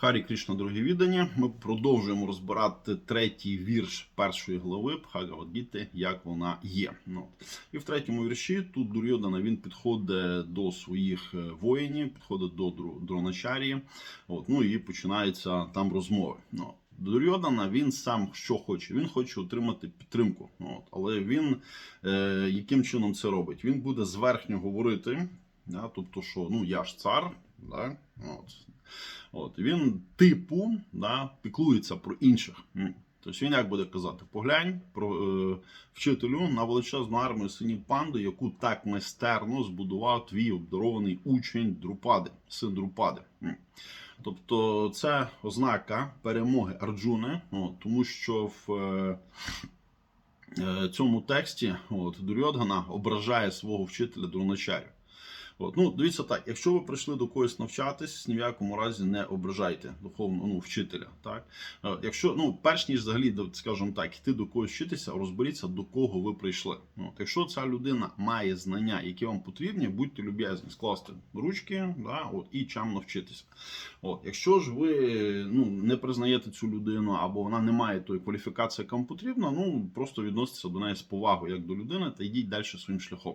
Харі Кришна, дорогі віддані. Ми продовжуємо розбирати третій вірш першої глави Бхагавадгіти, як вона є. Ну, і в третьому вірші тут Дурйодана він підходить до своїх е, воїнів, підходить до Дроначарії. От, ну і починаються там розмови. Ну, Дурйодана він сам що хоче. Він хоче отримати підтримку. От, але він е, яким чином це робить? Він буде зверхньо говорити. Да, тобто, що ну я ж цар, да, от, От він типу да, піклується про інших. Тобто він як буде казати: поглянь про е, вчителю на величезну армію синів панди, яку так майстерно збудував твій обдарований учень Друпади, син Друпади. Тобто це ознака перемоги Арджуни, от, тому що в е, е, цьому тексті от, Дурьодгана ображає свого вчителя Дроначарю. От, ну, дивіться так, якщо ви прийшли до когось навчатись, ні в якому разі не ображайте духовно ну, вчителя. Так? Е, Якщо, ну, перш ніж взагалі, скажімо так, йти до когось вчитися, розберіться, до кого ви прийшли. От, якщо ця людина має знання, які вам потрібні, будьте люб'язні скласти ручки да, от, і чам навчитися. От, якщо ж ви ну, не признаєте цю людину, або вона не має тої кваліфікації, яка вам потрібна, ну просто відноситься до неї з повагою як до людини та йдіть далі своїм шляхом.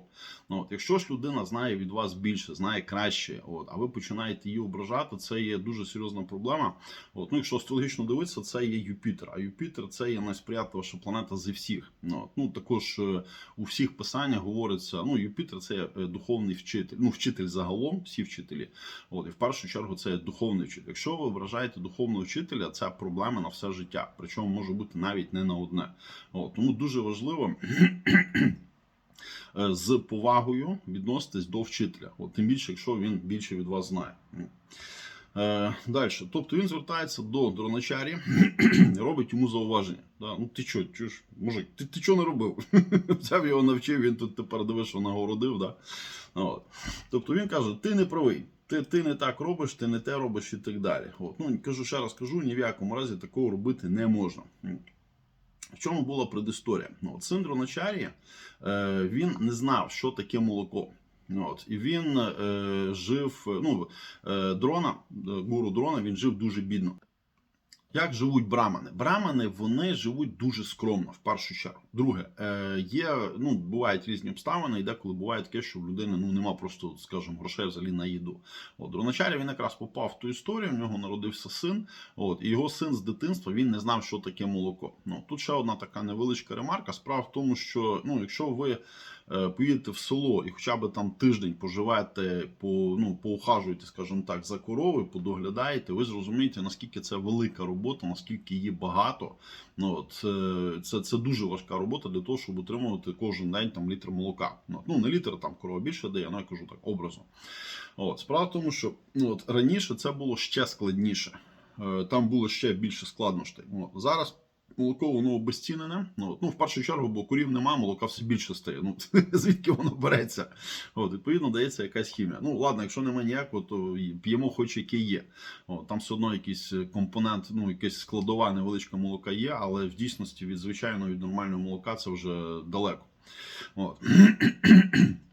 Ну, от, якщо ж людина знає від вас більше, знає краще, от, а ви починаєте її ображати, це є дуже серйозна проблема. От, ну, якщо астрологічно дивитися, це є Юпітер. А Юпітер це є найсприятливіша планета зі всіх. Ну, от, ну також е, у всіх писаннях говориться, ну Юпітер це є, е, духовний вчитель, ну вчитель загалом, всі вчителі. От, і в першу чергу це є духовний вчитель. Якщо ви ображаєте духовного вчителя, це проблема на все життя. Причому може бути навіть не на одне. От, тому дуже важливо. Е, З повагою відноситись до вчителя, от тим більше, якщо він більше від вас знає. Е, Далі, тобто він звертається до дроначарі, робить йому зауваження. Да? Ну ти що, чуєш, мужик, ти, ти чого не робив? Взяв його навчив, він тут тепер дивиш, що нагородив. Да? От. Тобто він каже: ти не правий, ти, ти не так робиш, ти не те робиш і так далі. От. Ну, кажу ще раз кажу, ні в якому разі такого робити не можна. В чому була предісторія? Ну, от син Дроначарі, е, він не знав, що таке молоко. Ну, От, і він е, жив, ну, е, дрона, е, гуру дрона, він жив дуже бідно. Як живуть брамани? Брамани вони живуть дуже скромно, в першу чергу. Друге, е, є, ну, бувають різні обставини, і деколи буває таке, що в людини ну, нема просто, скажімо, грошей взагалі на їду. От, Дроначарі він якраз попав в ту історію, в нього народився син, от, і його син з дитинства він не знав, що таке молоко. Ну, тут ще одна така невеличка ремарка. Справа в тому, що ну, якщо ви поїдете в село і хоча б там тиждень поживете, по, ну, поухажуєте, скажімо так, за коровою, подоглядаєте, ви зрозумієте, наскільки це велика робота, наскільки її багато. Ну, от, е, це, це дуже важка робота для того, щоб утримувати кожен день там, літр молока. Ну, ну не літр, там корова більше дає, ну я кажу так, образно. От, справа в тому, що ну, от, раніше це було ще складніше. Е, Там було ще більше складностей. Зараз молоко воно обезцінене. Ну, ну, в першу чергу, бо курів нема, молока все більше стає. Ну, звідки воно береться? От, відповідно, дається якась хімія. Ну, ладно, якщо немає ніякого, то п'ємо хоч яке є. От, там все одно якийсь компонент, ну, якась складова невеличка молока є, але в дійсності від звичайного від нормального молока це вже далеко. От.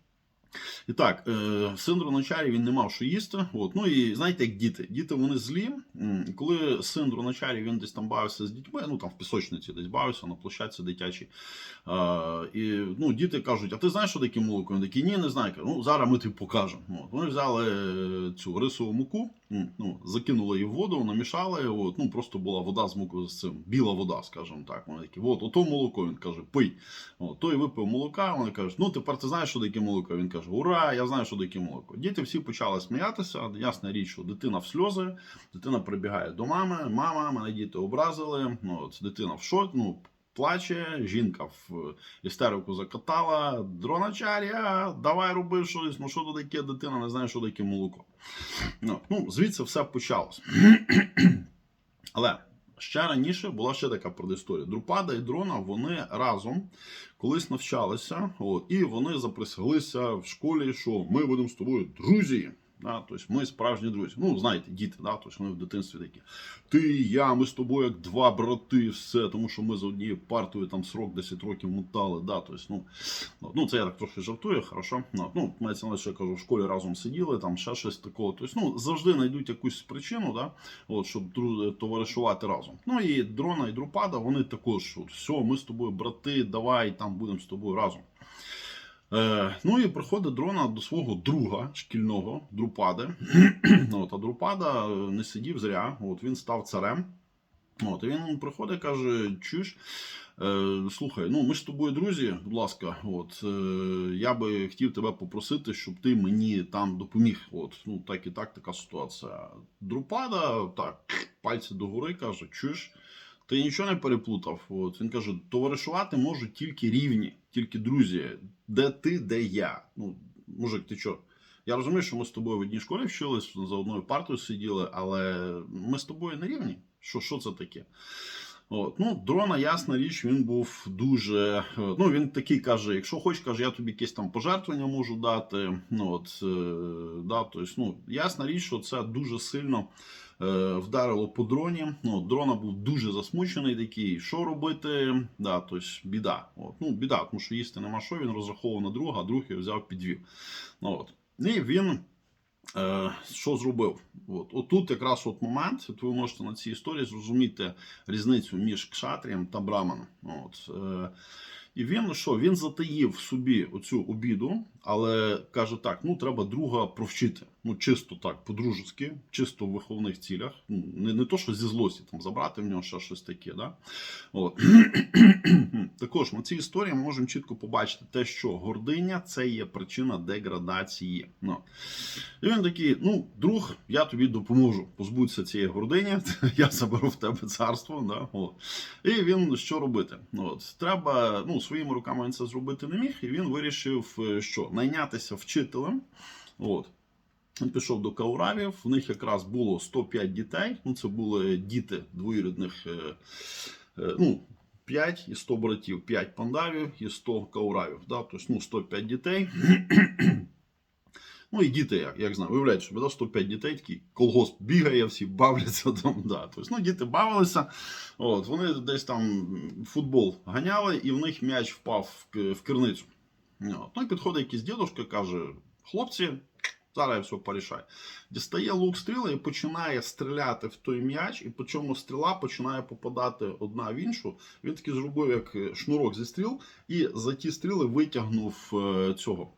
І так, е, син Дроначарі він не мав що їсти. От. Ну і знаєте, як діти. Діти вони злі. Коли син Дроначарі він десь там бавився з дітьми, ну там в пісочниці десь бавився на площадці дитячій. І ну, діти кажуть: а ти знаєш, що таке молоко? Він такий, ні, не знаю. Ну, зараз ми тобі покажемо. От. Вони взяли е, цю рисову муку, ну, закинули її в воду, намішали. От. Ну, просто була вода з мукою з цим, біла вода, скажімо так. Вони такі, от, ото молоко. Він каже, пий. От, той випив молока, вони кажуть, ну тепер ти знаєш, що таке молоко. Він каже, ура, я знаю, що таке молоко. Діти всі почали сміятися. Ясна річ, що дитина в сльози, дитина прибігає до мами, мама, мене діти образили. Ну, от, дитина в шоці, ну, плаче, жінка в істерику закатала, дроначарія, давай роби щось, ну що то таке, дитина не знає, що таке молоко. Ну, ну звідси все почалось. Але ще раніше була ще така предісторія. Друпада і дрона вони разом колись навчалися, от, і вони заприсяглися в школі, що ми будемо з тобою друзі. Да? Тобто ми справжні друзі. Ну, знаєте, діти, да? тобто вони в дитинстві такі. Ти, я, ми з тобою як два брати, все, тому що ми за однією партою там срок 10 років мутали. Да? Тобто, ну, ну, це я так трохи жартую, хорошо. Ну мається на що я кажу, в школі разом сиділи, там ще щось такого. Тобто, ну, завжди знайдуть якусь причину, да? От, щоб товаришувати разом. Ну і дрона, і друпада, вони також, от, все, ми з тобою брати, давай там будемо з тобою разом. Е, ну і приходить дрона до свого друга шкільного Друпади. От, а Друпада е, не сидів зря, от, він став царем. От, він приходить і каже: Чуєш, е, слухай, ну ми ж з тобою друзі, будь ласка, от, е, я би хотів тебе попросити, щоб ти мені там допоміг. От, ну, так і так, така ситуація. Друпада, так, пальці догори каже, чуєш, ти нічого не переплутав. От, він каже, товаришувати можуть тільки рівні, тільки друзі. Де ти, де я. Ну, мужик, ти що? Я розумію, що ми з тобою в одній школі вчились, за одною партою сиділи, але ми з тобою не рівні. Що, що це таке? От. Ну, дрона, ясна річ, він був дуже. е, Ну, він такий каже: якщо хочеш, каже, я тобі якесь там пожертвування можу дати. Ну, от, е, да, тобто, ну, ясна річ, що це дуже сильно вдарило по дроні. Ну, дрона був дуже засмучений такий. Що робити? Да, тобто, біда. От. Ну, біда, тому що їсти нема що, він розраховував на друга, а друг його взяв підвів. Ну, от. І він. Е, що зробив? От. Отут якраз от момент, от ви можете на цій історії зрозуміти різницю між кшатрієм та браманом. От. Е, і він що? Він затаїв собі оцю обіду, але каже так: ну треба друга провчити. Ну, чисто так, по-дружески, чисто в виховних цілях. Ну, не, не то, що зі злості там забрати в нього ще щось таке. Да? От. Також на цій історії ми можемо чітко побачити те, що гординя це є причина деградації. Ну. І він такий: ну, друг, я тобі допоможу. Позбудься цієї гордині, я заберу в тебе царство. Да? От. І він що робити? От. Треба, ну, своїми руками він це зробити не міг, і він вирішив, е, що найнятися вчителем. От. Він пішов до Кауравів, в них якраз було 105 дітей. Ну, це були діти двоюрідних. Е, е, ну, 5 і 100 братів, 5 пандавів і 100 кауравів. Да? Тобто, ну, 105 дітей. Ну і діти, як, як знаю, виявляєте, що да, 105 дітей, такий колгосп бігає, всі бавляться там. Да. Тобто, ну, діти бавилися, от, вони десь там футбол ганяли, і в них м'яч впав в керницю. Ну і підходить якийсь дідушка, каже: хлопці, зараз я все порішаю. Дістає лук стріли і починає стріляти в той м'яч, і по чому стріла починає попадати одна в іншу. Він таки зробив як е, шнурок зі стріл, і за ті стріли витягнув е, цього.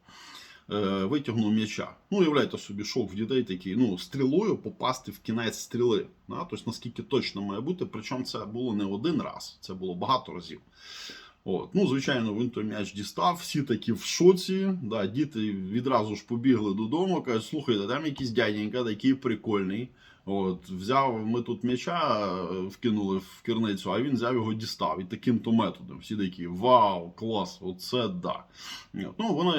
е, Витягнув м'яча. Ну, уявляєте собі, шок в дітей такий, ну, стрілою попасти в кінець стріли. Да? Тобто, наскільки точно має бути, причому це було не один раз, це було багато разів. От. Ну, звичайно, він той м'яч дістав, всі такі в шоці. Да, діти відразу ж побігли додому, кажуть, слухайте, там якийсь дяденька, такий прикольний. От, взяв, ми тут м'яча е, вкинули в керницю, а він взяв його дістав. І таким то методом. Всі такі вау, клас, оце да. Ну, вони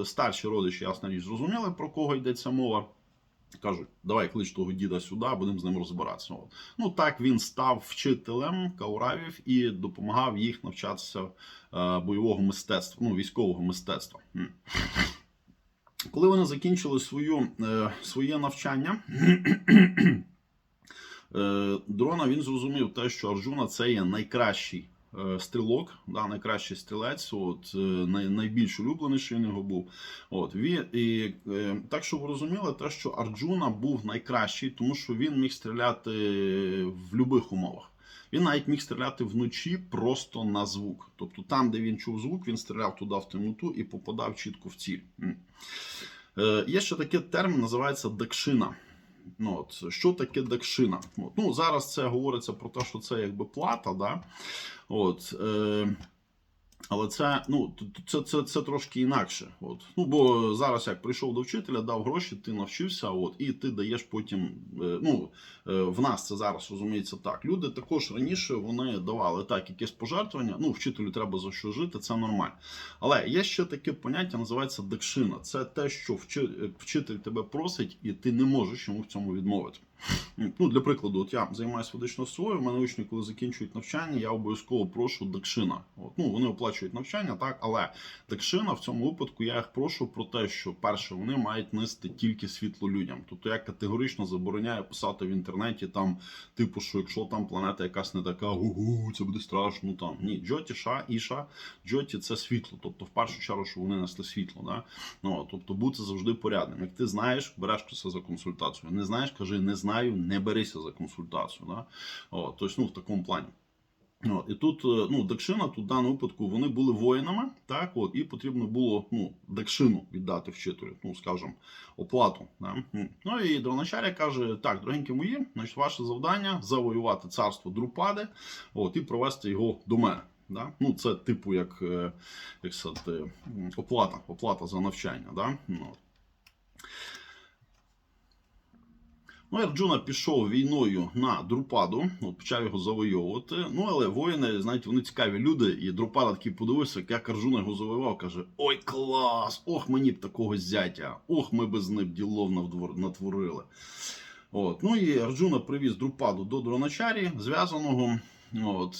е, старші родичі, ясна річ, зрозуміли, про кого йдеться мова. Кажуть, давай клич того діда сюди, будемо з ним розбиратися. Ну так він став вчителем кауравів і допомагав їх навчатися е, бойового мистецтва, ну, військового мистецтва. Коли вони закінчили свою, е, своє навчання, е, дрона він зрозумів те, що Арджуна це є найкращий стрілок, да, найкращий стрілець, от, е, най, найбільш улюблений, що він його був. От, він, і, е, так, щоб ви розуміли, те, що Арджуна був найкращий, тому що він міг стріляти в будь-яких умовах. Він навіть міг стріляти вночі просто на звук. Тобто там, де він чув звук, він стріляв туди в темноту і попадав чітко в ціль. Е, є ще такий термін, називається дакшина. Ну, от, що таке дакшина? От, ну, зараз це говориться про те, що це якби плата, да? От, е, але це, ну, це, це, це трошки інакше. От. Ну, бо зараз як прийшов до вчителя, дав гроші, ти навчився, от, і ти даєш потім. е, Ну, е, в нас це зараз розуміється так. Люди також раніше вони давали так якесь пожертвування. Ну, вчителю треба за що жити, це нормально. Але є ще таке поняття, називається декшина. Це те, що е, вчитель тебе просить, і ти не можеш йому в цьому відмовити. Ну, для прикладу, от я займаюся водичною освоєю, в мене учні, коли закінчують навчання, я обов'язково прошу дакшина. От, ну, вони оплачують навчання, так, але дакшина в цьому випадку я їх прошу про те, що перше, вони мають нести тільки світло людям. Тобто я категорично забороняю писати в інтернеті там, типу, що якщо там планета якась не така, гу-гу, це буде страшно. Там ні, Джоті, Ша, Іша, Джоті це світло. Тобто, в першу чергу, що вони несли світло. Да? Ну, тобто бути завжди порядним. Як ти знаєш, береш це за консультацію. Не знаєш, кажи, не знаю, не берися за консультацію. Да? О, тобто, ну, в такому плані. От, і тут, е, ну, Дакшина, тут в даному випадку вони були воїнами, так, от, і потрібно було ну, Дакшину віддати вчителю, ну, скажімо, оплату. Да? Ну і Дроначаря каже: так, дорогенькі мої, значить, ваше завдання завоювати царство Друпади от, і провести його до мене. Да? Ну, це типу як, е, як сказати, оплата, оплата за навчання. Да? Ну. Ну, Арджуна пішов війною на Друпаду, от, почав його завойовувати. Ну, але воїни, знаєте, вони цікаві люди, і Друпада такий подивився, як Арджуна його завоював, каже: Ой, клас! Ох, мені б такого зятя! Ох, ми б з ним ділов натворили. От. Ну і Арджуна привіз Друпаду до Дроначарі, зв'язаного. От,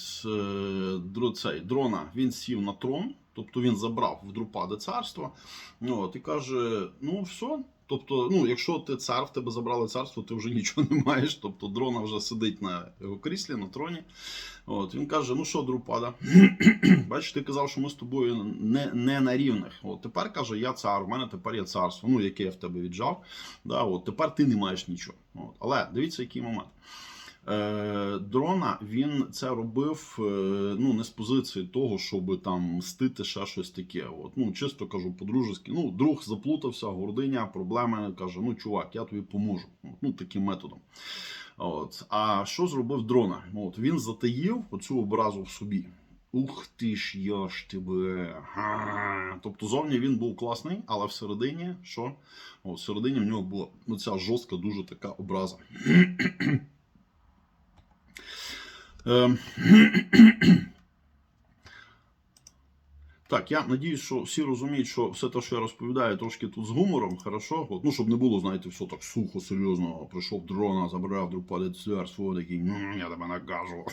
е, цей, дрона він сів на трон, тобто він забрав в Друпади царство. От, і каже: ну все. Тобто, ну, якщо ти цар, в тебе забрали царство, ти вже нічого не маєш. Тобто дрона вже сидить на його кріслі, на троні. От, він каже: ну що, Друпада, бачиш, ти казав, що ми з тобою не, не на рівних. От тепер каже, я цар, у мене тепер є царство, ну, яке я в тебе віджав. Да, от, тепер ти не маєш нічого. От. Але дивіться, який момент. Е, дрона він це робив е, ну не з позиції того, щоб там мстити ще щось таке. От ну чисто кажу по-дружески. Ну, друг заплутався, гординя, проблеми каже: Ну, чувак, я тобі поможу. Ну таким методом. От а що зробив дрона? От він затаїв оцю образу в собі. Ух ти ж, я ж тебе. Га. Тобто зовні він був класний, але всередині що? О, всередині в нього була оця жорстка, дуже така образа. Ем, Так, я надіюсь, що всі розуміють, що все те, що я розповідаю, трошки тут з гумором, хорошо. От, ну, щоб не було, знаєте, все так сухо, серйозно. Прийшов дрона, забрав друпади царство, такий, я тебе накажу.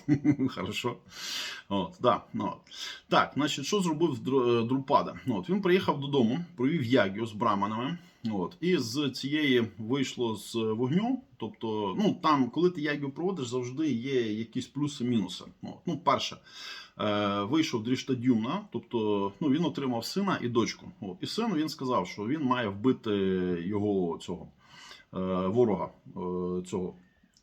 Хорошо. От, да, ну, от. Так, значить, що зробив е, Друпада? Ну, от, він приїхав додому, провів ягію з браманами. От, і з цієї вийшло з вогню. Тобто, ну там, коли ти ягю проводиш, завжди є якісь плюси-мінуси. Ну, перше, е, вийшов дріштадюна, тобто ну, він отримав сина і дочку. От, і син він сказав, що він має вбити його цього е, ворога, е, цього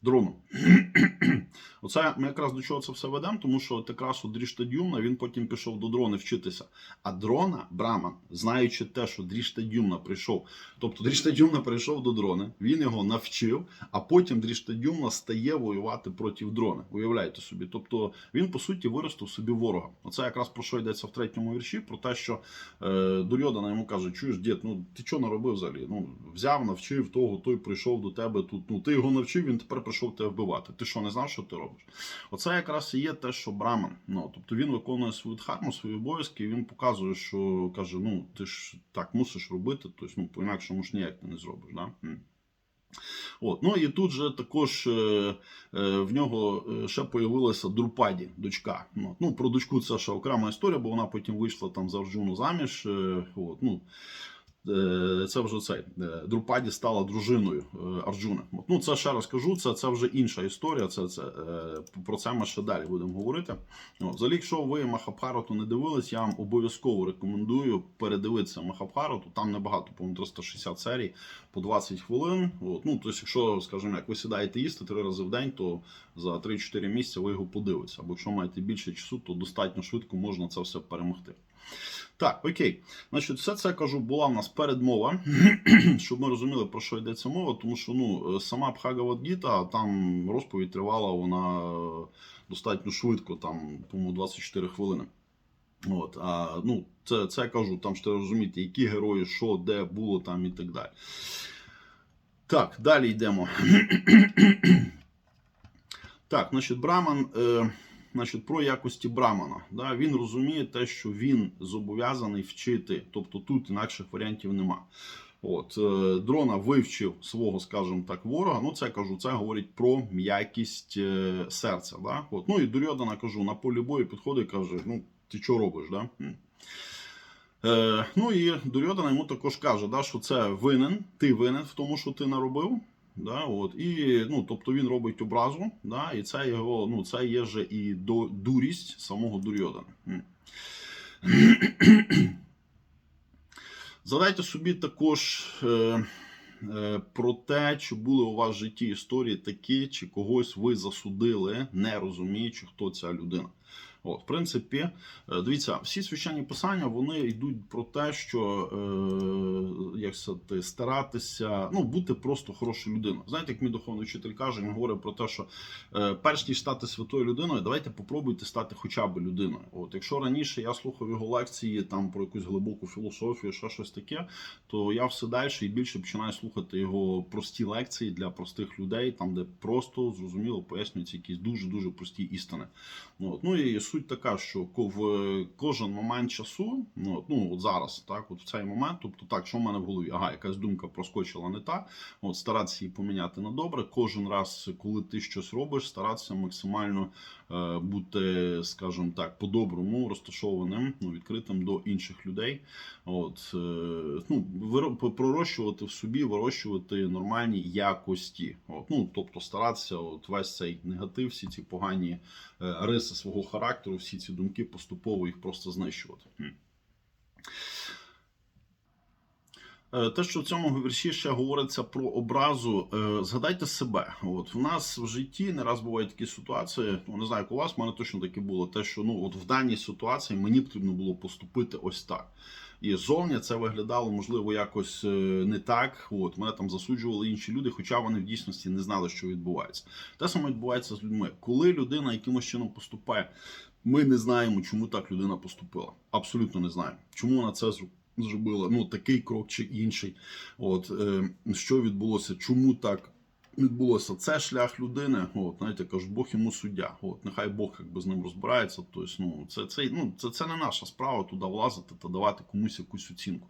дрону. Оце ми якраз до чого це все ведемо, тому що от якраз у Дріштадюмна він потім пішов до дрони вчитися. А дрона, Браман, знаючи те, що Дріштадюмна прийшов, тобто Дріштадюмна прийшов до дрони, він його навчив, а потім Дріштадюмна стає воювати проти дрона. Уявляєте собі. Тобто він, по суті, виростив собі ворога. Оце якраз про що йдеться в третьому вірші, про те, що е, Дурьодана йому каже, чуєш, дід, ну ти що наробив взагалі? Ну, взяв, навчив того, той прийшов до тебе тут. Ну, ти його навчив, він тепер прийшов тебе вбивати. Ти що, не знав, що ти робиш? Оце якраз і є те, що Браман. Ну, тобто він виконує свою дхарму, свої обов'язки, і він показує, що каже: ну, ти ж так мусиш робити, тобто, ну, по-інакшому ж ніяк ти не зробиш. Да? От. Ну і тут же також е, е, в нього е, ще появилася Друпаді, дочка. Ну, ну, про дочку це ще окрема історія, бо вона потім вийшла там за Арджуну заміж. Е, от, ну, це вже цей е, Друпаді стала дружиною е, Арджуна. Ну, це ще раз кажу, це, це вже інша історія. Це, це, е, про це ми ще далі будемо говорити. Взагалі, якщо ви Махабхарату не дивились, я вам обов'язково рекомендую передивитися Махабхарату. Там небагато, по-моєму, 360 серій по 20 хвилин. От, ну, тобто, якщо, скажімо, як ви сідаєте їсти три рази в день, то за 3-4 місяці ви його подивитеся. Або якщо маєте більше часу, то достатньо швидко можна це все перемогти. Так, окей. Значить, все це кажу, була в нас передмова, щоб ми розуміли, про що йдеться мова, тому що ну, сама Бхагавадгіта, там розповідь тривала вона е, достатньо швидко, там, по-моєму, 24 хвилини. От, а, ну, це, це я кажу, там треба розуміти, які герої, що, де було там і так далі. Так, далі йдемо. так, значить, Браман. Е, значить, про якості Брамана. Да, він розуміє те, що він зобов'язаний вчити, тобто тут інакших варіантів нема. От е, дрона вивчив свого, скажімо так, ворога. Ну, це кажу, це говорить про м'якість е, серця. Да? От. Ну і Дурьодана кажу, на полі бою підходить і каже: ну, ти що робиш? Да? Е, ну і Дурьодана йому також каже, да, що це винен, ти винен в тому, що ти наробив. Да, от, і, ну, тобто він робить образу, да, і це його, ну, це є же і до, дурість самого Дурьодана. Задайте собі також е, е, про те, чи були у вас в житті історії такі, чи когось ви засудили, не розуміючи, хто ця людина. От, в принципі, е, дивіться, всі священні писання вони йдуть про те, що е, як сказати, старатися ну, бути просто хорошою людиною. Знаєте, як мій духовний вчитель каже, він говорить про те, що е, перш ніж стати святою людиною, давайте попробуйте стати хоча б людиною. От, якщо раніше я слухав його лекції там про якусь глибоку філософію, ще щось таке, то я все далі і більше починаю слухати його прості лекції для простих людей, там де просто зрозуміло пояснюються якісь дуже дуже прості істини. От. Ну і суть така, що в кожен момент часу, ну, ну от зараз, так, от в цей момент, тобто так, що в мене в голові, ага, якась думка проскочила не та, от старатися її поміняти на добре. Кожен раз, коли ти щось робиш, старатися максимально бути, скажімо так, по-доброму розташованим, ну, відкритим до інших людей. От, е, ну, пророщувати в собі, вирощувати нормальні якості. От, ну, тобто старатися от весь цей негатив, всі ці погані е, риси свого характеру, всі ці думки поступово їх просто знищувати. Е, Те, що в цьому вірші ще говориться про образу, е, згадайте себе. От в нас в житті не раз бувають такі ситуації. Ну не знаю, як у вас в мене точно таке було. Те, що ну от в даній ситуації мені потрібно було поступити ось так. І зовні це виглядало можливо якось е, не так. От мене там засуджували інші люди, хоча вони в дійсності не знали, що відбувається. Те саме відбувається з людьми. Коли людина якимось чином поступає, ми не знаємо, чому так людина поступила. Абсолютно не знаємо, чому вона це зробила ну такий крок чи інший. От е, що відбулося, чому так відбулося? Це шлях людини. От знаєте, кажуть, Бог йому суддя. От нехай Бог якби з ним розбирається. Тобто, ну це це, ну, це, це не наша справа туди влазити та давати комусь якусь оцінку.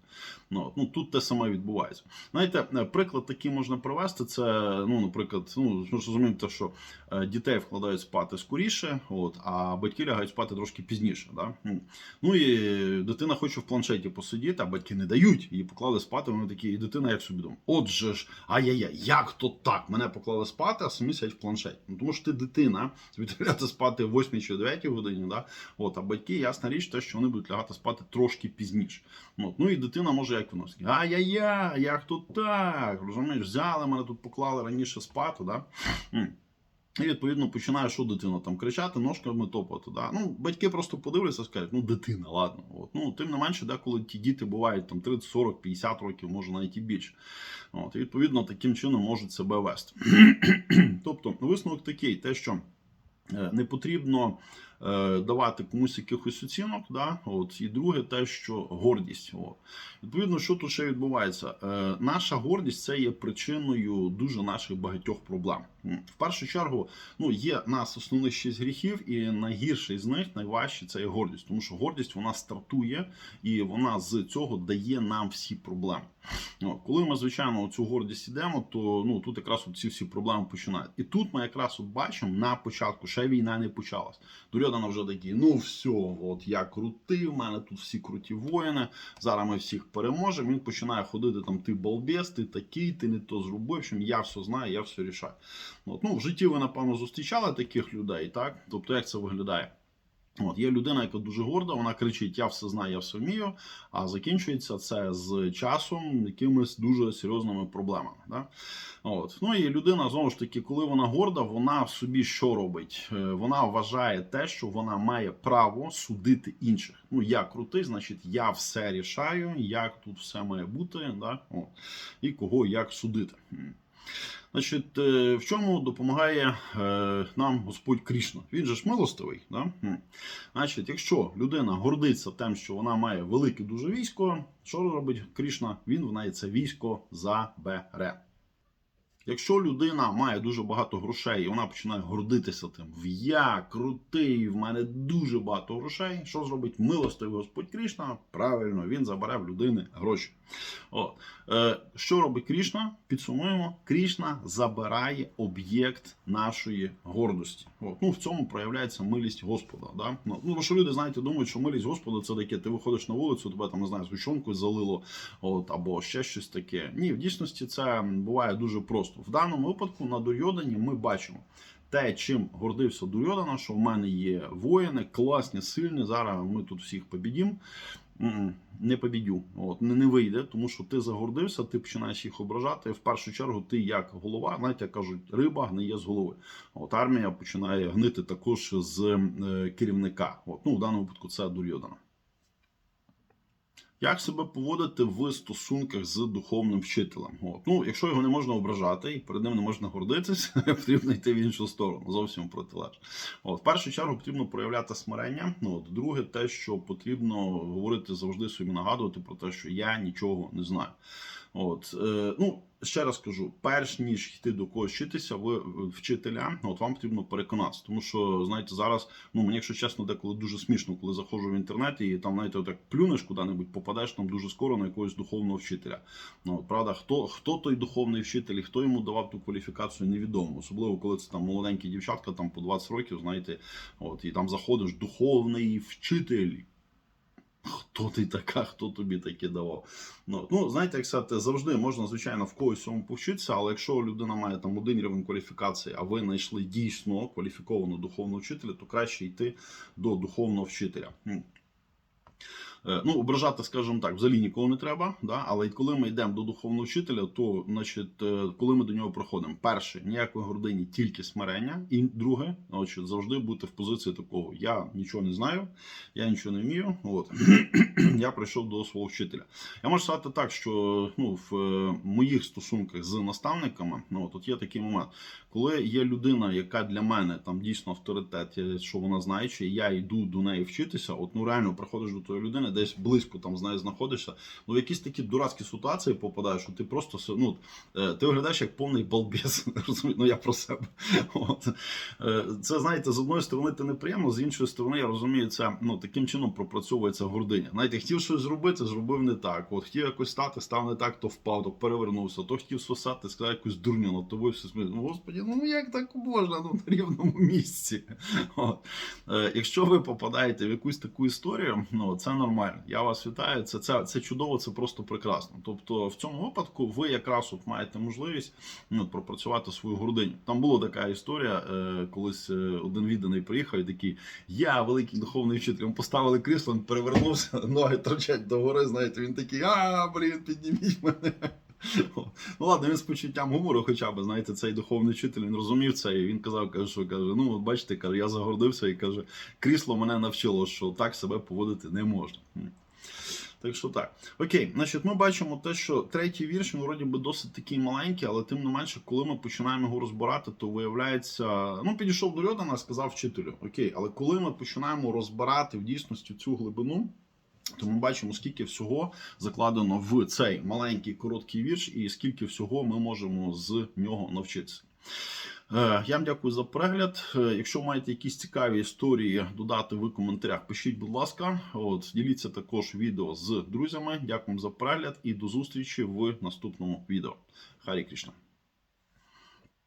Ну, от, ну тут те саме відбувається. Знаєте, е, приклад такий можна привести. Це ну, наприклад, ну ми розуміємо, що е, дітей вкладають спати скоріше, от а батьки лягають спати трошки пізніше. Да? Ну, Ну і дитина хоче в планшеті посидіти, а батьки не дають. Її поклали спати. Вони такі, і дитина як собі думає, отже ж, ай-яй-яй, як то так? Мене поклали спати, а самі сядь в планшеті. Ну тому що ти дитина, відправляти спати в 8 чи 9 годині, да? От, а батьки, ясна річ, те, що вони будуть лягати спати трошки пізніше. От. Ну і дитина може як виносити. Ай-яй-яй, як то так? Розумієш, взяли мене тут поклали раніше спати, да? І відповідно починає, що дитина там кричати, ножками топати. Да? Ну, батьки просто подивляться і скажуть, ну дитина, ладно. От. Ну, тим не менше, деколи ті діти бувають там 30, 40, 50 років, може навіть і більше. От, і відповідно таким чином можуть себе вести. тобто, висновок такий, те, що е, не потрібно давати комусь якихось оцінок. Да? От, і друге, те, що гордість. От. Відповідно, що тут ще відбувається? Е, наша гордість це є причиною дуже наших багатьох проблем. В першу чергу, ну, є нас основних шість гріхів, і найгірший з них, найважчий це є гордість. Тому що гордість вона стартує і вона з цього дає нам всі проблеми. Коли ми, звичайно, цю гордість ідемо, то ну, тут якраз ці всі проблеми починають. І тут ми якраз от бачимо на початку, ще війна не почалась. Дурьодана вже такі, ну все, от я крутий, в мене тут всі круті воїни, зараз ми всіх переможемо. Він починає ходити там, ти балбес, ти такий, ти не то зробив, Що я все знаю, я все рішаю. От, ну, в житті ви, напевно, зустрічали таких людей, так? Тобто, як це виглядає? От, є людина, яка дуже горда, вона кричить: Я все знаю, я все вмію. А закінчується це з часом якимись дуже серйозними проблемами. Да? От. Ну і людина знову ж таки, коли вона горда, вона в собі що робить? Е, Вона вважає те, що вона має право судити інших. Ну я крутий, значить, я все рішаю, як тут все має бути, да? От. і кого як судити. Значить, е, в чому допомагає е, нам Господь Крішна? Він же ж милостивий. Да? Значить, якщо людина гордиться тим, що вона має велике дуже військо, що робить Крішна? Він в неї це військо забере. Якщо людина має дуже багато грошей, і вона починає гордитися тим, я крутий, в мене дуже багато грошей. Що зробить милостивий Господь Крішна? Правильно, він забере в людини гроші. От. Е, що робить Крішна? Підсумуємо, Крішна забирає об'єкт нашої гордості. От. Ну, в цьому проявляється милість Господа. Да? Ну, ну, що люди, знаєте, думають, що милість Господа це таке, ти виходиш на вулицю, тебе там не знаю, згущенкою залило, от, або ще щось таке. Ні, в дійсності це буває дуже просто. В даному випадку на Дурйодані ми бачимо. Те, чим гордився Дурйодана, що в мене є воїни, класні, сильні. Зараз ми тут всіх побідім. Не побідю, от не, не вийде, тому що ти загордився, ти починаєш їх ображати. В першу чергу, ти як голова, знаєте, як кажуть, риба гниє з голови. От армія починає гнити також з е, керівника. От, ну в даному випадку це Дурйодана. Як себе поводити в стосунках з духовним вчителем? От. Ну, якщо його не можна ображати і перед ним не можна гордитися, потрібно йти в іншу сторону, зовсім протилежно. От, в першу чергу потрібно проявляти смирення. Ну, от, друге, те, що потрібно говорити завжди собі нагадувати про те, що я нічого не знаю. От, е, ну, ще раз кажу: перш ніж йти до когось вчитися, ви вчителя, от вам потрібно переконатися. Тому що, знаєте, зараз, ну мені, якщо чесно, деколи дуже смішно, коли заходжу в інтернет і там, знаєте, отак плюнеш куди-небудь, попадеш там дуже скоро на якогось духовного вчителя. Ну, от, правда, хто, хто той духовний вчитель і хто йому давав ту кваліфікацію, невідомо. Особливо, коли це там молоденькі дівчатка, там по 20 років, знаєте, от, і там заходиш духовний вчитель. Хто ти така, хто тобі таке давав? Ну, ну знаєте, як сказати, завжди можна, звичайно, в когось цьому повчитися, але якщо людина має там один рівень кваліфікації, а ви знайшли дійсно кваліфікованого духовного вчителя, то краще йти до духовного вчителя. Е, Ну, ображати, скажімо так, взагалі нікого не треба. Да? Але коли ми йдемо до духовного вчителя, то значить, е, коли ми до нього проходимо, перше, ніякої гордині, тільки смирення. І друге, значить, завжди бути в позиції такого: я нічого не знаю, я нічого не вмію. От я прийшов до свого вчителя. Я можу сказати так, що ну, в е, моїх стосунках з наставниками, ну от є такий момент, коли є людина, яка для мене там дійсно авторитет, що вона знає, чи я йду до неї вчитися, от ну реально приходиш до тої людини, десь близько там з нею знаходишся. Ну в якісь такі дурацькі ситуації попадаєш, що ти просто ну, е, ти виглядаєш як повний балбес. Ну я про себе. От. Е, Це знаєте, з одної сторони це неприємно, з іншої сторони, я розумію, це ну таким чином пропрацьовується гординя. Знаєте, хотів щось зробити, зробив не так. От хотів якось стати, став не так, то впав, то перевернувся, то хотів сосати, сказав якусь дурню, на тобою все сміють. Ну господі, ну як так можна ну, на рівному місці? От. Е, Якщо ви попадаєте в якусь таку історію, ну це нормально. Я вас вітаю. Це, це, це чудово, це просто прекрасно. Тобто, в цьому випадку ви якраз от маєте можливість ну, пропрацювати свою гординю. Там була така історія, е, колись е, один відданий приїхав і такий: я великий духовний вчитель. Йому поставили крісло, він перевернувся, ноги торчать догори. Знаєте, він такий, а блін, підніміть мене. Ну ладно, він з почуттям гумору, хоча б, знаєте, цей духовний вчитель він розумів це, і він казав, каже, що каже, ну от бачите, каже, я загордився і каже, крісло мене навчило, що так себе поводити не можна. Так що так. Окей, значить, ми бачимо те, що третій вірш, він вроді би досить такий маленький, але тим не менше, коли ми починаємо його розбирати, то виявляється, ну підійшов до Льодана, сказав вчителю, окей, але коли ми починаємо розбирати в дійсності цю глибину. То ми бачимо, скільки всього закладено в цей маленький короткий вірш, і скільки всього ми можемо з нього навчитися. Е, Я вам дякую за перегляд. Е, Якщо маєте якісь цікаві історії додати в коментарях, пишіть, будь ласка. От діліться також відео з друзями. Дякую за перегляд і до зустрічі в наступному відео. Харі Крішна.